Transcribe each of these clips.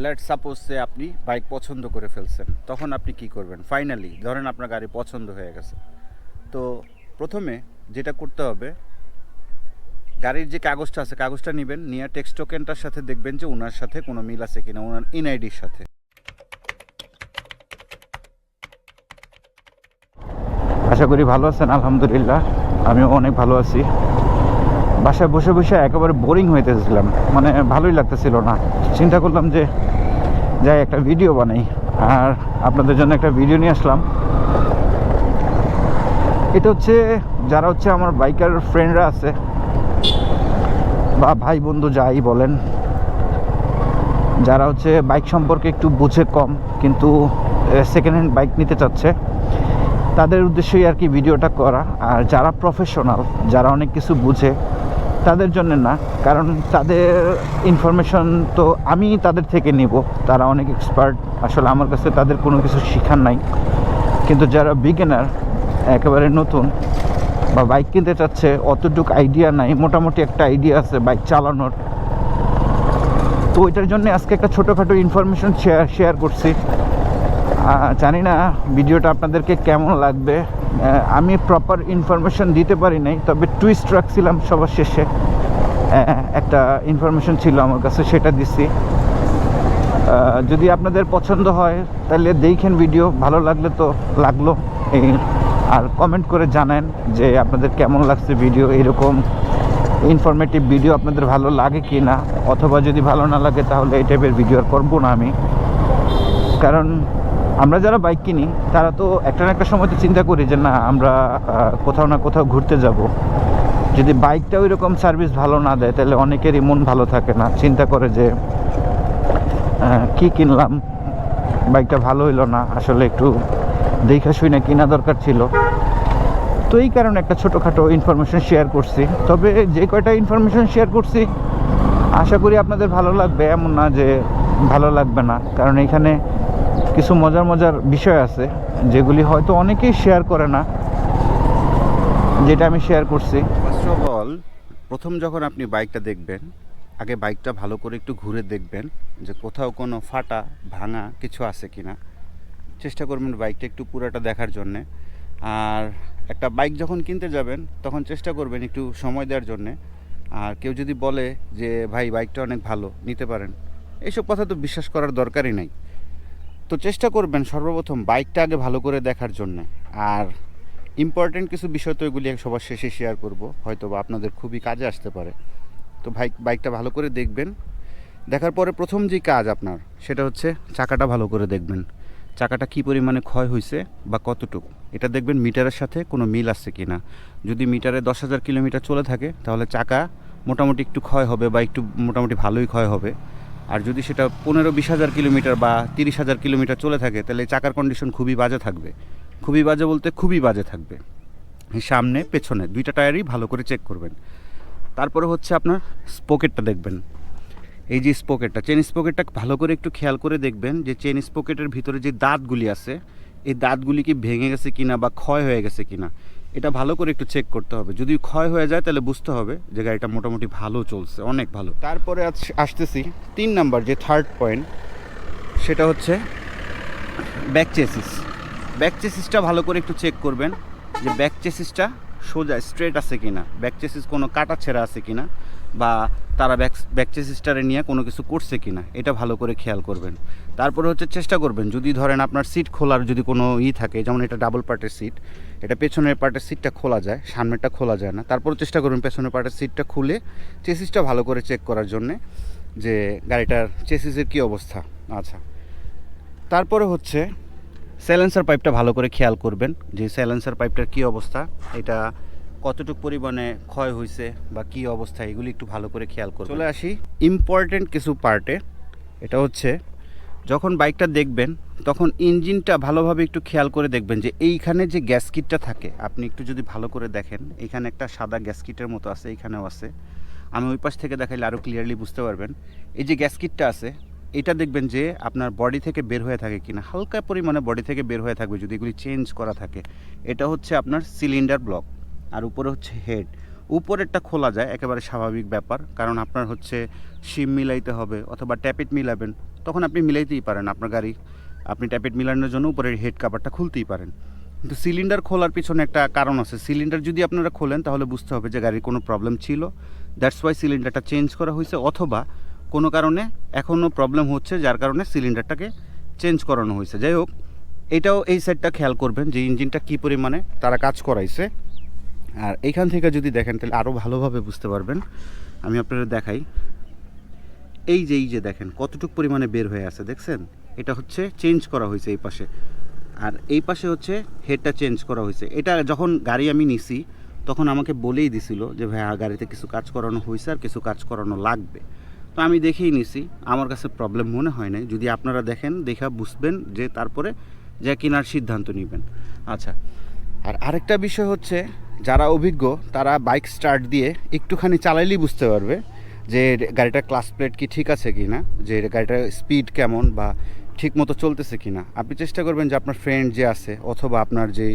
Late suppose সে আপনি bike পছন্দ করে ফেলছেন, তখন আপনি কি করবেন? ফাইনালি ধরেন আপনার গাড়ি পছন্দ হয়ে গেছে। তো প্রথমে যেটা করতে হবে, গাড়ির যে কাগজটা আছে, কাগজটা নেবেন, নিয়ে টেক্সট টোকেনটার সাথে দেখবেন যে ওনার সাথে কোনো মিল আছে কিনা ওনার এনআইডির সাথে। আশা করি ভালো আছেন, আলহামদুলিল্লাহ। আমিও অনেক ভালো আছি। বাসায় বসে বসে একেবারে বোরিং হইতেছিলাম মানে ভালোই লাগতেছিল না। চিন্তা করলাম যে, যাই, একটা ভিডিও বানাই। আর আপনাদের জন্য একটা ভিডিও নিয়ে আসলাম। এটা হচ্ছে, যারা হচ্ছে আমার বাইকার ফ্রেন্ডরা আছে, বা ভাই বন্ধু যাই বলেন, যারা হচ্ছে বাইক সম্পর্কে একটু বুঝে কম, কিন্তু সেকেন্ড হ্যান্ড বাইক নিতে চাচ্ছে, তাদের উদ্দেশ্যেই আর কি ভিডিওটা করা। আর যারা প্রফেশনাল যারা অনেক কিছু বুঝে তাদের জন্য না, কারণ তাদের ইনফরমেশন তো আমি তাদের থেকে নিব। তারা অনেক এক্সপার্ট আসলে আমার কাছে তাদের কোনো কিছু শেখার নাই। কিন্তু যারা বিগিনার একেবারে নতুন বা বাইক কিনতে চাচ্ছে, অতটুকু আইডিয়া নাই, মোটামুটি একটা আইডিয়া আছে বাইক চালানোর। তো ওইটার জন্য আজকে একটা ছোটোখাটো ইনফরমেশন শেয়ার শেয়ার করছি। জানি না ভিডিওটা আপনাদেরকে কেমন লাগবে। আমি প্রপার ইনফরমেশন দিতে পারি নাই, তবে টুইস্ট রাখছিলাম সবার শেষে। একটা ইনফরমেশন ছিল আমার কাছে, সেটা দিছি। যদি আপনাদের পছন্দ হয়, তাহলে দেখেন ভিডিও ভালো লাগলে তো লাগল। এই, আর কমেন্ট করে জানেন যে আপনাদের কেমন লাগছে ভিডিও এরকম ইনফরমেটিভ ভিডিও আপনাদের ভালো লাগে কি না অথবা যদি ভালো না লাগে, তাহলে এই টাইপের ভিডিও আর করব না আমি। কারণ আমরা যারা বাইক কিনি, তারা তো একটা না একটা সময় তো চিন্তা করি যে, না, আমরা কোথাও না কোথাও ঘুরতে যাব। যদি বাইকটা ওই রকম সার্ভিস ভালো না দেয়, তাহলে অনেকেরই মন ভালো থাকে না। চিন্তা করে যে কি কিনলাম? বাইকটা ভালো হইল না। আসলে একটু দেখা শুই না, কিনা দরকার ছিল। তো এই কারণে একটা ছোটোখাটো ইনফরমেশন শেয়ার করছি। তবে যে কয়টা ইনফরমেশন শেয়ার করছি, আশা করি আপনাদের ভালো লাগবে। এমন না যে ভালো লাগবে না। কারণ এখানে কিছু মজার মজার বিষয় আছে, যেগুলি হয়তো অনেকেই শেয়ার করে না, যেটা আমি শেয়ার করছি। ফার্স্ট অফ অল প্রথম যখন আপনি বাইকটা দেখবেন, আগে বাইকটা ভালো করে একটু ঘুরে দেখবেন, যে কোথাও কোনো ফাটা, ভাঙা কিছু আছে কি না চেষ্টা করবেন বাইকটা একটু পুরাটা দেখার জন্যে। আর একটা বাইক যখন কিনতে যাবেন, তখন চেষ্টা করবেন একটু সময় দেওয়ার জন্যে। আর কেউ যদি বলে যে, ভাই বাইকটা অনেক ভালো, নিতে পারেন। এইসব কথা তো বিশ্বাস করার দরকারই নাই। তো চেষ্টা করবেন সর্বপ্রথম বাইকটা আগে ভালো করে দেখার জন্য। আর ইম্পর্টেন্ট কিছু বিষয় তো এগুলি সবার শেষে শেয়ার করব। হয়তো বা আপনাদের খুবই কাজে আসতে পারে। তো বাইক বাইকটা ভালো করে দেখবেন। দেখার পরে প্রথম যে কাজ আপনার, সেটা হচ্ছে চাকাটা ভালো করে দেখবেন। চাকাটা কী পরিমাণে ক্ষয় হয়েছে বা কতটুকু? এটা দেখবেন মিটারের সাথে কোনো মিল আসছে কি না যদি মিটারে দশ হাজার কিলোমিটার চলে থাকে, তাহলে চাকা মোটামুটি একটু ক্ষয় হবে বা একটু মোটামুটি ভালোই ক্ষয় হবে। আর যদি সেটা পনেরো বিশ হাজার কিলোমিটার বা তিরিশ হাজার কিলোমিটার চলে থাকে, তাহলে চাকার কন্ডিশন খুবই বাজে থাকবে। খুবই বাজে বলতে খুবই বাজে থাকবে। সামনে, পেছনে, দুইটা টায়ারই ভালো করে চেক করবেন। তারপরে হচ্ছে আপনার স্পোকেটটা দেখবেন। এই যে স্পোকেটটা চেন স্পোকেটটা ভালো করে একটু খেয়াল করে দেখবেন যে চেন স্পোকেটের ভিতরে যে দাঁতগুলি আছে, এই দাঁতগুলি কি ভেঙে গেছে কিনা বা ক্ষয় হয়ে গেছে কিনা। এটা ভালো করে একটু চেক করতে হবে। যদি ক্ষয় হয়ে যায় তাহলে বুঝতে হবে যে গাড়িটা মোটামুটি ভালো চলছে, অনেক ভালো। তারপরে আসতেছি তিন নাম্বার যে থার্ড পয়েন্ট সেটা হচ্ছে ব্যাক চেসিস ব্যাক চেসিসটা ভালো করে একটু চেক করবেন যে ব্যাক চেসিসটা সোজা স্ট্রেট আছে কি না ব্যাক চেসিস কোনো কাটা ছেঁড়া আছে কি না বা তারা ব্যাক ব্যাক চেসিসটারে নিয়ে কোনো কিছু করছে কি না এটা ভালো করে খেয়াল করবেন। তারপরে হচ্ছে চেষ্টা করবেন, যদি ধরেন আপনার সিট খোলার যদি কোনো ই থাকে, যেমন এটা ডাবল পার্টের সিট এটা পেছনের পার্টের সিটটা খোলা যায় সামনেরটা খোলা যায় না। তারপর চেষ্টা করবেন পেছনের পার্টের সিটটা খুলে চেসিসটা ভালো করে চেক করার জন্যে যে গাড়িটার চেসিসের কী অবস্থা। আচ্ছা। তারপরে হচ্ছে স্যালেন্সার পাইপটা ভালো করে খেয়াল করবেন যে স্যালেন্সার পাইপটার কী অবস্থা এটা কতটুকু পরিমাণে ক্ষয় হয়েছে বা কী অবস্থা এগুলি একটু ভালো করে খেয়াল করবেন। চলে আসি ইম্পর্টেন্ট কিছু পার্টে এটা হচ্ছে যখন বাইকটা দেখবেন, তখন ইঞ্জিনটা ভালোভাবে একটু খেয়াল করে দেখবেন যে এইখানে যে গ্যাসকিটটা থাকে, আপনি একটু যদি ভালো করে দেখেন, এখানে একটা সাদা গ্যাসকিটের মতো আছে এখানেও আছে। আমি ওই পাশ থেকে দেখাইলে আরও ক্লিয়ারলি বুঝতে পারবেন। এই যে গ্যাসকিটটা আছে, এটা দেখবেন যে আপনার বডি থেকে বের হয়ে থাকে কিনা, হালকা পরিমাণে বডি থেকে বের হয়ে থাকবে যদি এগুলি চেঞ্জ করা থাকে। এটা হচ্ছে আপনার সিলিন্ডার ব্লক আর উপরে হচ্ছে হেড উপরেরটা খোলা যায়, একেবারে স্বাভাবিক ব্যাপার, কারণ আপনার হচ্ছে সিম মিলাইতে হবে অথবা ট্যাপিট মিলাবেন। তখন আপনি মিলাইতেই পারেন আপনার গাড়ি। আপনি ট্যাপেট মিলানোর জন্য উপরের হেড কাভারটা খুলতেই পারেন। কিন্তু সিলিন্ডার খোলার পিছনে একটা কারণ আছে। সিলিন্ডার যদি আপনারা খোলেন, তাহলে বুঝতে হবে যে গাড়ির কোনো প্রবলেম ছিল। দ্যাটস ওয়াই সিলিন্ডারটা চেঞ্জ করা হয়েছে। অথবা কোনো কারণে এখনও প্রবলেম হচ্ছে, যার কারণে সিলিন্ডারটাকে চেঞ্জ করানো হয়েছে। যাই হোক, এটাও এই সাইডটা খেয়াল করবেন যে ইঞ্জিনটা কী পরিমাণে তারা কাজ করাইছে। আর এইখান থেকে যদি দেখেন, তাহলে আরও ভালোভাবে বুঝতে পারবেন। আমি আপনারা দেখাই। এই যে এই যে দেখেন, কতটুকু পরিমাণে বের হয়ে আছে, দেখছেন? এটা হচ্ছে চেঞ্জ করা হয়েছে এই পাশে। আর এই পাশে হচ্ছে হেডটা চেঞ্জ করা হয়েছে। এটা যখন গাড়ি আমি নিছি, তখন আমাকে বলেই দিছিল যে ভাই গাড়িতে কিছু কাজ করানো হয়েছে আর কিছু কাজ করানো লাগবে। তো আমি দেখেই নিছি, আমার কাছে প্রবলেম মনে হয় নাই। যদি আপনারা দেখেন, দেখা বুঝবেন যে, তারপরে যে কেনার সিদ্ধান্ত নেবেন। আচ্ছা আর আরেকটা বিষয় হচ্ছে, যারা অভিজ্ঞ, তারা বাইক স্টার্ট দিয়ে একটুখানি চালাইলেই বুঝতে পারবে যে গাড়িটার ক্লাস প্লেট কি ঠিক আছে কি না যে গাড়িটার স্পিড কেমন বা ঠিক মতো চলতেছে কি না আপনি চেষ্টা করবেন যে আপনার ফ্রেন্ড যে আছে অথবা আপনার যে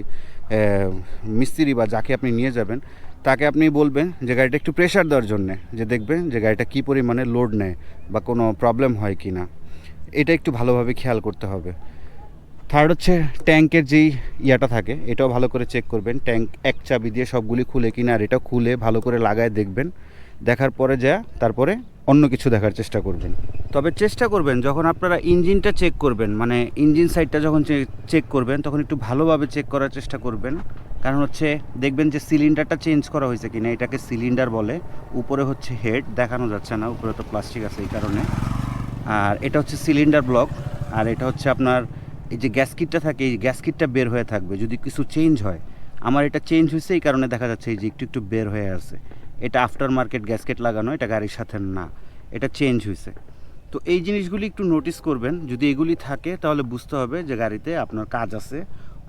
মিস্ত্রি বা যাকে আপনি নিয়ে যাবেন, তাকে আপনি বলবেন যে গাড়িটা একটু প্রেশার দেওয়ার জন্যে, যে দেখবেন যে গাড়িটা কী পরিমাণে লোড নেয় বা কোনো প্রবলেম হয় কি না এটা একটু ভালোভাবে খেয়াল করতে হবে। থার্ড হচ্ছে ট্যাঙ্কের যেই ইয়াটা থাকে, এটাও ভালো করে চেক করবেন। ট্যাঙ্ক এক চাবি দিয়ে সবগুলি খুলে কিনা আর এটা খুলে ভালো করে লাগায় দেখবেন। দেখার পরে যা, তারপরে অন্য কিছু দেখার চেষ্টা করবেন। তবে চেষ্টা করবেন, যখন আপনারা ইঞ্জিনটা চেক করবেন মানে ইঞ্জিন সাইডটা যখন চেক করবেন, তখন একটু ভালোভাবে চেক করার চেষ্টা করবেন। কারণ হচ্ছে, দেখবেন যে সিলিন্ডারটা চেঞ্জ করা হয়েছে কিনা, এটাকে সিলিন্ডার বলে। উপরে হচ্ছে হেড দেখানো যাচ্ছে না, উপরে তো প্লাস্টিক আছে এই কারণে। আর এটা হচ্ছে সিলিন্ডার ব্লক আর এটা হচ্ছে আপনার, এই যে গ্যাস কিটটা থাকে, এই গ্যাস কিটটা বের হয়ে থাকবে, যদি কিছু চেঞ্জ হয়। আমার এটা চেঞ্জ হয়েছে এই কারণে দেখা যাচ্ছে এই যে একটু একটু বের হয়ে আছে। এটা আফটার মার্কেট গ্যাসকেট লাগানো এটা গাড়ির সাথে না। এটা চেঞ্জ হয়েছে তো এই জিনিসগুলি একটু নোটিস করবেন। যদি এগুলি থাকে তাহলে বুঝতে হবে যে গাড়িতে আপনার কাজ আছে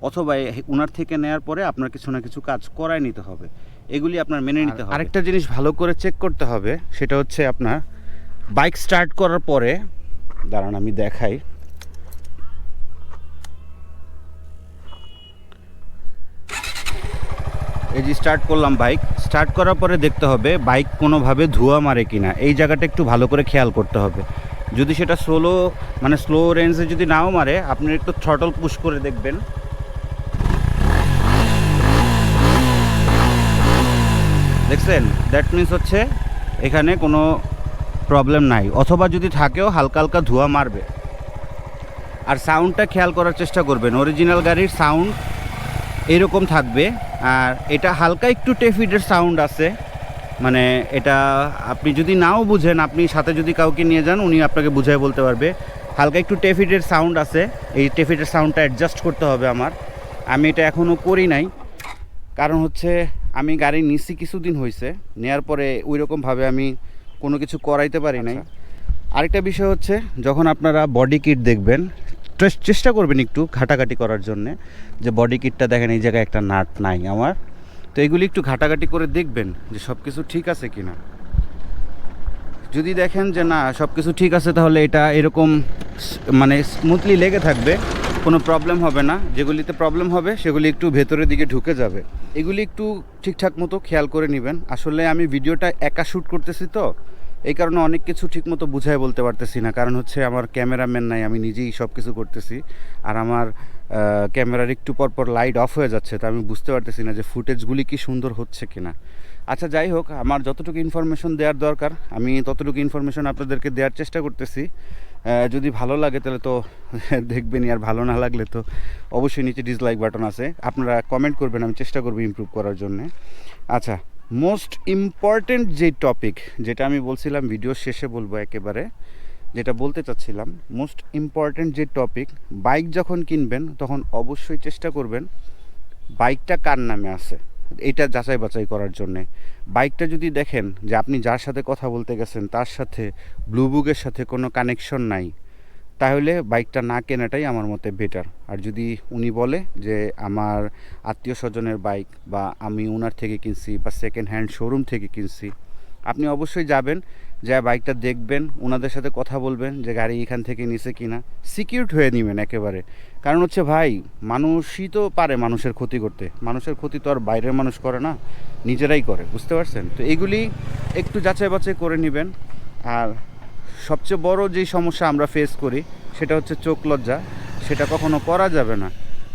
অথবা উনার থেকে নেয়ার পরে আপনার কিছু না কিছু কাজ করাই নিতে হবে। এগুলি আপনার মেনে নিতে হবে। আরেকটা জিনিস ভালো করে চেক করতে হবে সেটা হচ্ছে আপনার বাইক স্টার্ট করার পরে দাঁড়ান আমি দেখাই। এই যে স্টার্ট করলাম বাইক স্টার্ট করার পরে দেখতে হবে বাইক কোনোভাবে ধোঁয়া মারে কি না এই জায়গাটা একটু ভালো করে খেয়াল করতে হবে। যদি সেটা স্লো মানে স্লো রেঞ্জে যদি নাও মারে, আপনি একটু থ্রটল পুশ করে দেখবেন। দেখছেন? দ্যাট মিন্স হচ্ছে এখানে কোনো প্রবলেম নাই। অথবা যদি থাকেও হালকা হালকা ধোঁয়া মারবে। আর সাউন্ডটা খেয়াল করার চেষ্টা করবেন। অরিজিনাল গাড়ির সাউন্ড এরকম থাকবে। আর এটা হালকা একটু টেফিডের সাউন্ড আছে। মানে এটা আপনি যদি নাও বুঝেন আপনি সাথে যদি কাউকে নিয়ে যান উনি আপনাকে বুঝাই বলতে পারবে। হালকা একটু টেফিডের সাউন্ড আছে এই টেফিডের সাউন্ডটা অ্যাডজাস্ট করতে হবে আমার। আমি এটা এখনও করি নাই। কারণ হচ্ছে আমি গাড়ি নিছি কিছুদিন হয়েছে নেয়ার পরে ওই রকমভাবে আমি কোনো কিছু করাইতে পারি নাই। আরেকটা বিষয় হচ্ছে যখন আপনারা বডি কিট দেখবেন চেষ্টা করবেন একটু ঘাটাঘাটি করার জন্যে, যে বডি কিটটা দেখেন, এই জায়গায় একটা নাট নাই আমার। তো এগুলি একটু ঘাটাঘাটি করে দেখবেন যে সব কিছু ঠিক আছে কি না যদি দেখেন যে না সব কিছু ঠিক আছে, তাহলে এটা এরকম মানে স্মুথলি লেগে থাকবে, কোনো প্রবলেম হবে না। যেগুলিতে প্রবলেম হবে, সেগুলি একটু ভেতরের দিকে ঢুকে যাবে। এগুলি একটু ঠিকঠাক মতো খেয়াল করে নেবেন। আসলে আমি ভিডিওটা একা শ্যুট করতেছি তো এই কারণে অনেক কিছু ঠিকমতো বুঝাই বলতে পারতেছি না। কারণ হচ্ছে আমার ক্যামেরাম্যান নাই, আমি নিজেই সব কিছু করতেছি। আর আমার ক্যামেরার একটু পর পর লাইট অফ হয়ে যাচ্ছে, তো আমি বুঝতে পারতেছি না যে ফুটেজগুলি কি সুন্দর হচ্ছে কিনা। আচ্ছা যাই হোক, আমার যতটুকু ইনফরমেশন দেওয়ার দরকার, আমি ততটুকু ইনফরমেশন আপনাদেরকে দেওয়ার চেষ্টা করতেছি। যদি ভালো লাগে তাহলে তো দেখবেনই, আর ভালো না লাগলে তো অবশ্যই নিচে ডিসলাইক বাটন আছে। আপনারা কমেন্ট করবেন, আমি চেষ্টা করব ইমপ্রুভ করার জন্যে। আচ্ছা মোস্ট ইম্পর্টেন্ট যে টপিক যেটা আমি বলছিলাম ভিডিও শেষে বলব একেবারে, যেটা বলতে চাচ্ছিলাম মোস্ট ইম্পর্টেন্ট যে টপিক বাইক যখন কিনবেন, তখন অবশ্যই চেষ্টা করবেন বাইকটা কার নামে আছে? এটা যাচাই বাছাই করার জন্যে। বাইকটা যদি দেখেন যে আপনি যার সাথে কথা বলতে গেছেন, তার সাথে ব্লু বুকের সাথে কোনো কানেকশন নাই তাহলে বাইকটা না কেনাটাই আমার মতে বেটার আর যদি উনি বলে যে আমার আত্মীয় স্বজনের বাইক বা আমি ওনার থেকে কিনছি বা সেকেন্ড হ্যান্ড শোরুম থেকে কিনছি, আপনি অবশ্যই যাবেন যা বাইকটা দেখবেন ওনাদের সাথে কথা বলবেন যে গাড়ি এখান থেকে নিছে কিনা। সিকিউরড হয়ে নেবেন একেবারে। কারণ হচ্ছে ভাই, মানুষই তো পারে মানুষের ক্ষতি করতে। মানুষের ক্ষতি তো আর বাইরের মানুষ করে না, নিজেরাই করে, বুঝতে পারছেন? তো এগুলি একটু যাচাই বাছাই করে নেবেন। আর সবচেয়ে বড় যেই সমস্যা আমরা ফেস করি, সেটা হচ্ছে চোখ লজ্জা। সেটা কখনো করা যাবে না।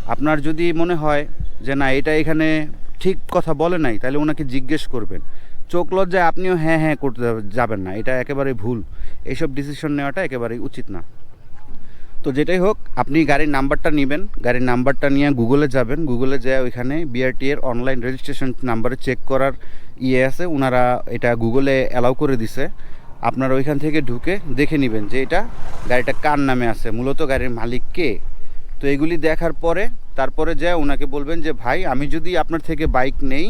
আপনার যদি মনে হয় যে, না, এটা এখানে ঠিক কথা বলে নাই, তাহলে ওনাকে জিজ্ঞেস করবেন। চোখ লজ্জায় আপনিও হ্যাঁ হ্যাঁ করতে যাবেন না। এটা একেবারে ভুল। এইসব ডিসিশন নেওয়াটা একেবারেই উচিত না। তো যেটাই হোক, আপনি গাড়ির নাম্বারটা নেবেন। গাড়ির নাম্বারটা নিয়ে গুগলে যাবেন। গুগলে যেয়ে ওইখানে বিআরটি এর অনলাইন রেজিস্ট্রেশন নাম্বারে চেক করার ইয়ে আছে। ওনারা এটা গুগলে অ্যালাউ করে দিছে। আপনারা ওইখান থেকে ঢুকে দেখে নেবেন যে এটা গাড়িটা কার নামে আছে, মূলত গাড়ির মালিক কে? তো এগুলি দেখার পরে, তারপরে যায় ওনাকে বলবেন যে, ভাই, আমি যদি আপনার থেকে বাইক নেই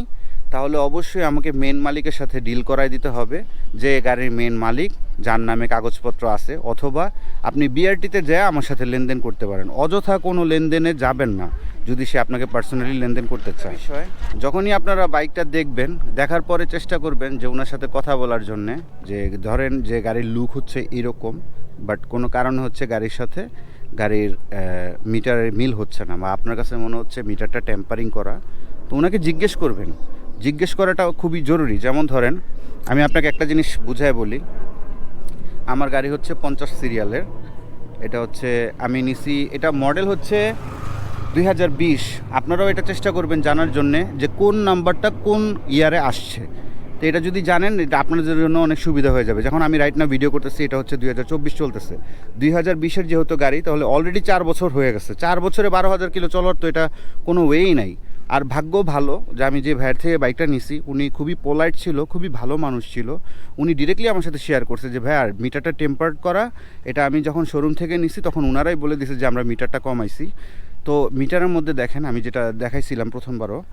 তাহলে অবশ্যই আমাকে মেন মালিকের সাথে ডিল করাই দিতে হবে যে গাড়ির মেন মালিক যার নামে কাগজপত্র আছে অথবা আপনি বিআরটিতে যেয়ে আমার সাথে লেনদেন করতে পারেন। অযথা কোনো লেনদেনে যাবেন না যদি সে আপনাকে পার্সোনালি লেনদেন করতে চায়। বিষয়? যখনই আপনারা বাইকটা দেখবেন দেখার পরে চেষ্টা করবেন যে ওনার সাথে কথা বলার জন্যে যে ধরেন যে গাড়ির লুক হচ্ছে এরকম বাট কোনো কারণে হচ্ছে গাড়ির সাথে গাড়ির মিটারের মিল হচ্ছে না বা আপনার কাছে মনে হচ্ছে মিটারটা টেম্পারিং করা। তো ওনাকে জিজ্ঞেস করবেন জিজ্ঞেস করাটা খুবই জরুরি। যেমন ধরেন, আমি আপনাকে একটা জিনিস বুঝায় বলি। আমার গাড়ি হচ্ছে পঞ্চাশ সিরিয়ালের। এটা হচ্ছে, আমি নিছি, এটা মডেল হচ্ছে দুই হাজার বিশ। আপনারাও এটা চেষ্টা করবেন জানার জন্যে যে কোন নাম্বারটা কোন ইয়ারে আসছে। তো এটা যদি জানেন, এটা আপনাদের জন্য অনেক সুবিধা হয়ে যাবে। যখন আমি রাইট না ভিডিও করতেছি, এটা হচ্ছে দুই হাজার চব্বিশ চলতেছে। দুই হাজার বিশের যেহেতু গাড়ি, তাহলে অলরেডি চার বছর হয়ে গেছে। চার বছরে বারো হাজার কিলো চলার তো এটা কোনো ওয়েই নাই। আর ভাগ্য ভালো যে আমি যে ভাইয়ের থেকে বাইকটা নিছি, উনি খুবই পোলাইট ছিল, খুবই ভালো মানুষ ছিল। উনি ডিরেক্টলি আমার সাথে শেয়ার করছে যে, ভাই, আর মিটারটা টেম্পার্ড করা, এটা আমি যখন শোরুম থেকে নিছি, তখন ওনারাই বলে দিছে যে, আমরা মিটারটা কমাইছি। তো মিটারের মধ্যে দেখেন, আমি যেটা দেখাইছিলাম প্রথমবারও।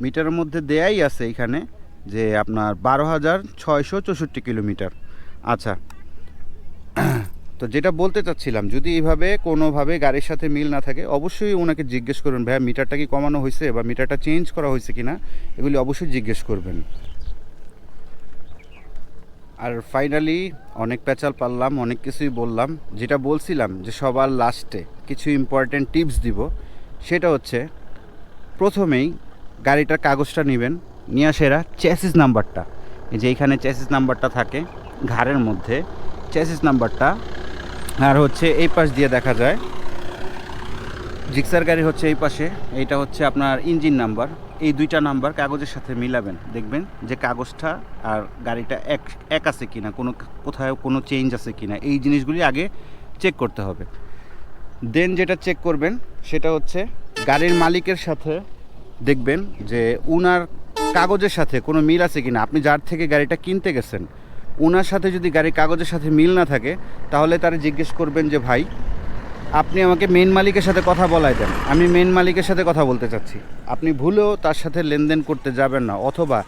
মিটারের মধ্যে দেয়াই আছে এখানে যে, আপনার বারো হাজার ছয়শো চৌষট্টি কিলোমিটার। আচ্ছা তো যেটা বলতে চাচ্ছিলাম, যদি এইভাবে কোনোভাবে গাড়ির সাথে মিল না থাকে, অবশ্যই ওনাকে জিজ্ঞেস করবেন ভাইয়া, মিটারটা কি কমানো হয়েছে বা মিটারটা চেঞ্জ করা হয়েছে কি না এগুলি অবশ্যই জিজ্ঞেস করবেন। আর ফাইনালি অনেক প্যাচাল পারলাম, অনেক কিছুই বললাম। যেটা বলছিলাম যে সবার লাস্টে কিছু ইম্পর্ট্যান্ট টিপস দিব, সেটা হচ্ছে প্রথমেই গাড়িটার কাগজটা নেবেন, নিয়ে আসেরা চ্যাসিস নাম্বারটা যে এইখানে চ্যাসিস নাম্বারটা থাকে, ঘাড়ের মধ্যে। চ্যাসিস নাম্বারটা আর হচ্ছে এই পাশ দিয়ে দেখা যায়। জিক্সার গাড়ি হচ্ছে এই পাশে। এইটা হচ্ছে আপনার ইঞ্জিন নাম্বার এই দুইটা নাম্বার কাগজের সাথে মিলাবেন। দেখবেন যে কাগজটা আর গাড়িটা এক এক আছে কিনা, কোনো কোথাও কোনো চেঞ্জ আছে কিনা। এই জিনিসগুলি আগে চেক করতে হবে। দেন যেটা চেক করবেন, সেটা হচ্ছে গাড়ির মালিকের সাথে দেখবেন যে উনার কাগজের সাথে কোনো মিল আছে কিনা। আপনি যার থেকে গাড়িটা কিনতে গেছেন ওনার সাথে যদি গাড়ির কাগজের সাথে মিল না থাকে, তাহলে তারা জিজ্ঞেস করবেন যে, ভাই, আপনি আমাকে মেন মালিকের সাথে কথা বলাই দেন। আমি মেন মালিকের সাথে কথা বলতে চাচ্ছি। আপনি ভুলেও তার সাথে লেনদেন করতে যাবেন না। অথবা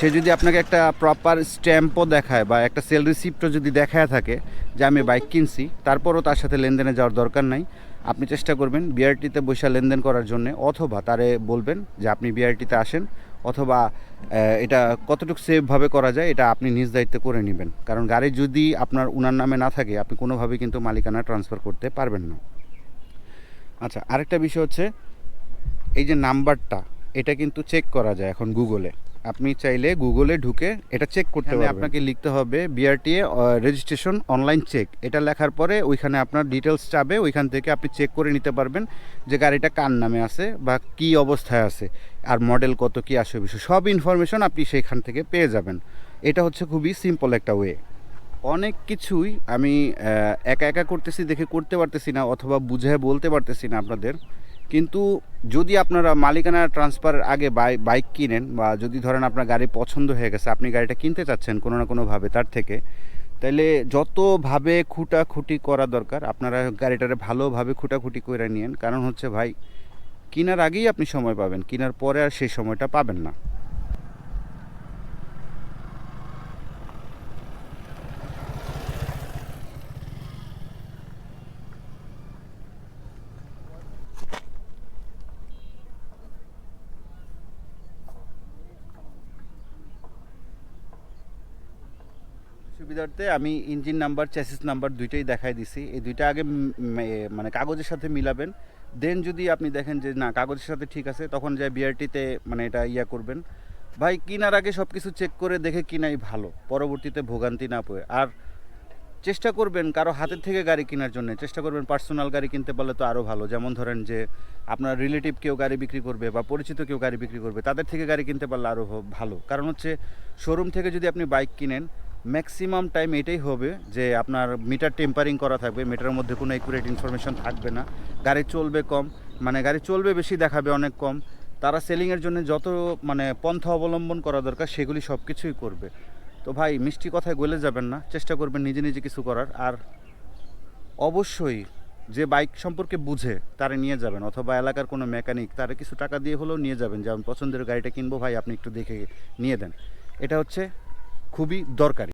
সে যদি আপনাকে একটা প্রপার স্ট্যাম্পও দেখায় বা একটা সেল রিসিপ্টও যদি দেখায় থাকে যে, আমি বাইক কিনছি তারপরও তার সাথে লেনদেনে যাওয়ার দরকার নাই। আপনি চেষ্টা করবেন বিআরটিতে বসে লেনদেন করার জন্য। অথবা তারে বলবেন যে, আপনি বিআরটিতে আসেন। অথবা এটা কতটুকু সেফভাবে করা যায়, এটা আপনি নিজ দায়িত্বে করে নেবেন। কারণ গাড়ি যদি আপনার উনার নামে না থাকে, আপনি কোনোভাবেই কিন্তু মালিকানা ট্রান্সফার করতে পারবেন না। আচ্ছা আরেকটা বিষয় হচ্ছে, এই যে নাম্বারটা এটা কিন্তু চেক করা যায় এখন গুগলে আপনি চাইলে গুগলে ঢুকে এটা চেক করতে হবে আপনাকে লিখতে হবে বিআরটিএ রেজিস্ট্রেশন অনলাইন চেক এটা লেখার পরে ওইখানে আপনার ডিটেলস চাবে ওইখান থেকে আপনি চেক করে নিতে পারবেন যে গাড়িটা কার নামে আছে বা কি অবস্থায় আছে আর মডেল কত কি আসে বিষয়। সব ইনফরমেশন আপনি সেইখান থেকে পেয়ে যাবেন। এটা হচ্ছে খুবই সিম্পল একটা ওয়ে অনেক কিছুই আমি একা একা করতেছি দেখে করতে পারতেছি না অথবা বুঝে বলতে পারতেছি না আপনাদের। কিন্তু যদি আপনারা মালিকানা ট্রান্সফারের আগে বাই বাইক কিনেন বা যদি ধরেন আপনার গাড়ি পছন্দ হয়ে গেছে, আপনি গাড়িটা কিনতে চাচ্ছেন কোনো না কোনোভাবে তার থেকে, তাইলে যতভাবে খুঁটাখুঁটি করা দরকার, আপনারা গাড়িটারে ভালোভাবে খুঁটাখুটি করে নিয়েন। কারণ হচ্ছে ভাই, কেনার আগেই আপনি সময় পাবেন, কেনার পরে আর সেই সময়টা পাবেন না। সুবিধার্থে আমি ইঞ্জিন নাম্বার চ্যাসিস নাম্বার দুইটাই দেখাই দিছি। এই দুইটা আগে মানে কাগজের সাথে মিলাবেন। দেন যদি আপনি দেখেন যে না, কাগজের সাথে ঠিক আছে, তখন যাই বিআরটিতে মানে এটা ইয়া করবেন। ভাই, কেনার আগে সব কিছু চেক করে দেখে কিনাই ভালো, পরবর্তীতে ভোগান্তি না পড়ে আর চেষ্টা করবেন কারও হাতের থেকে গাড়ি কেনার জন্য, চেষ্টা করবেন পার্সোনাল গাড়ি কিনতে পারলে তো আরও ভালো। যেমন ধরেন যে আপনার রিলেটিভ কেউ গাড়ি বিক্রি করবে বা পরিচিত কেউ গাড়ি বিক্রি করবে, তাদের থেকে গাড়ি কিনতে পারলে আরও ভালো। কারণ হচ্ছে শোরুম থেকে যদি আপনি বাইক কিনেন ম্যাক্সিমাম টাইম এটাই হবে যে আপনার মিটার টেম্পারিং করা থাকবে মিটারের মধ্যে কোনো একুরেট ইনফরমেশন থাকবে না। গাড়ি চলবে কম মানে গাড়ি চলবে বেশি দেখাবে অনেক কম। তারা সেলিংয়ের জন্য যত মানে পন্থা অবলম্বন করা দরকার, সেগুলি সব কিছুই করবে। তো ভাই, মিষ্টি কথায় গলে যাবেন না, চেষ্টা করবেন নিজে নিজে কিছু করার। আর অবশ্যই যে বাইক সম্পর্কে বুঝে, তারে নিয়ে যাবেন। অথবা এলাকার কোনো মেকানিক তারে কিছু টাকা দিয়ে হলেও নিয়ে যাবেন। যেমন পছন্দের গাড়িটা কিনবো, ভাই, আপনি একটু দেখে নিয়ে দেন। এটা হচ্ছে খুবই দরকারি।